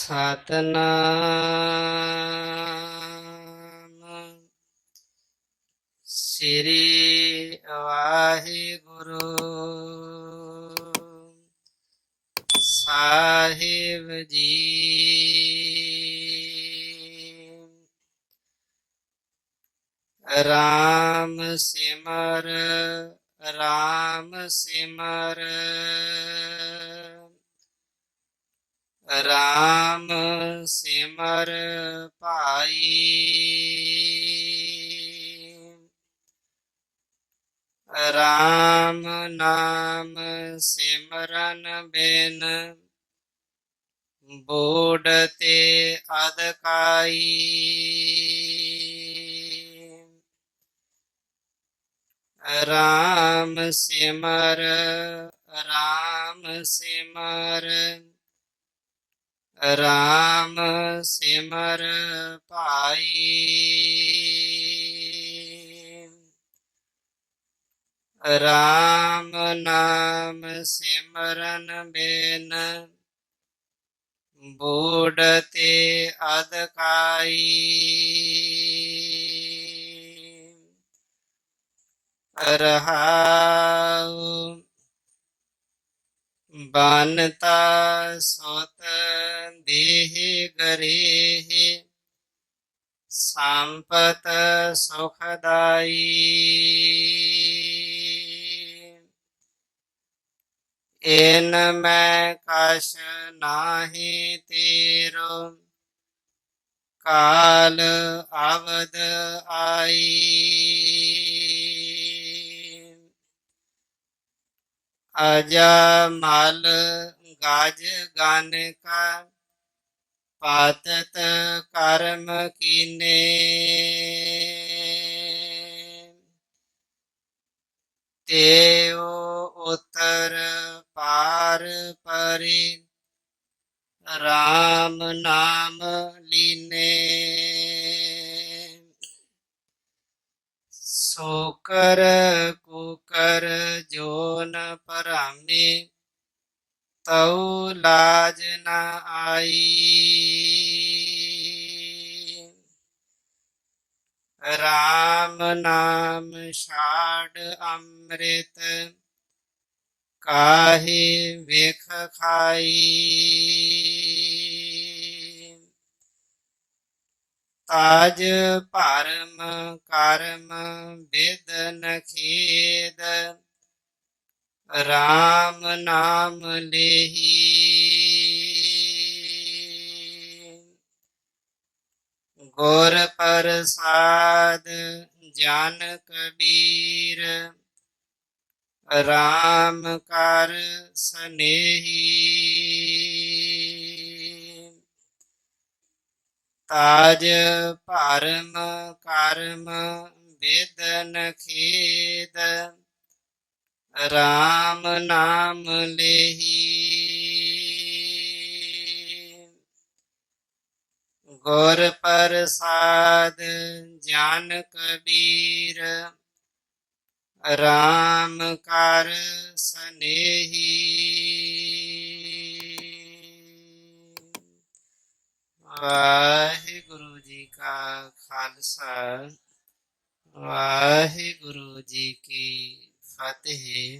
ਸਤਨਾਮ ਸ੍ਰੀ ਵਾਹਿਗੁਰੂ ਸਾਹਿਬ ਜੀ ਰਾਮ ਸਿਮਰ ਰਾਮ ਸਿਮਰ ਰਾਮ ਸਿਮਰ ਭਾਈ। ਰਾਮ ਨਾਮ ਸਿਮਰਨ ਬਿਨ ਬੋੜ ਤੇ ਅਦਕਾਈ ਰਾਮ ਸਿਮਰ ਰਾਮ ਸਿਮਰ ਰਾਮ ਸਿਮਰ ਭਾਈ। ਰਾਮ ਨਾਮ ਸਿਮਰਨ ਬਿਨ ਬੂੜ ਤੇ ਅਦਕਾਈ ਰਹਾਉ ਬਾਨਤਾ ਸੋਤ ਦੇਹ ਗਰੇਹ ਸੰਪਤ ਸੁਖਦਾਈ ਇਨ ਮੈਂ ਕਛ ਨਾਹੀ ਤੇਰੋ ਕਾਲ ਅਵਦ ਆਈ ਅਜਾ ਮਲ ਗਜ ਗਨ ਕਾ ਪਾਤਤ ਕਰਮ ਕੀਨੇ। ਤੇਉ ਉਤਰ ਪਾਰ ਪਰੀ, ਰਾਮ ਨਾਮ ਲੀਨੇ। ਸੋ ਕਰ ਕੁਕਰ ਜੋ ਨ ਪਰਾਮੇ ਤਉ ਲਾਜ ਨਾ ਆਈ। RAM ਨਾਮ ਛਾੜ ਅੰਮ੍ਰਿਤ ਕਾਹੇ ਵੇਖ ਖਾਈ। ਤਾਜ ਭਰਮ ਕਰਮ ਵਿਦਨ ਖੇਦ RAM ਨਾਮ ਲੇਹੀ। ਗੁਰ ਪ੍ਰਸਾਦ ਜਾਨ ਕਬੀਰ RAM ਕਰ ਸਨੇਹੀ। ਤਾਜ ਭਰਮ ਕਰਮ ਵਿਦਨ ਖੇਦ RAM ਨਾਮ ਲੇਹੀ। ਗੁਰ ਪ੍ਰਸਾਦ ਜਨ ਕਬੀਰ RAM ਕਰ ਸਨੇਹੀ। ਵਾਹਿਗੁਰੂ ਜੀ ਕਾ ਖਾਲਸਾ, ਵਾਹਿਗੁਰੂ ਜੀ ਕੀ fatih eh.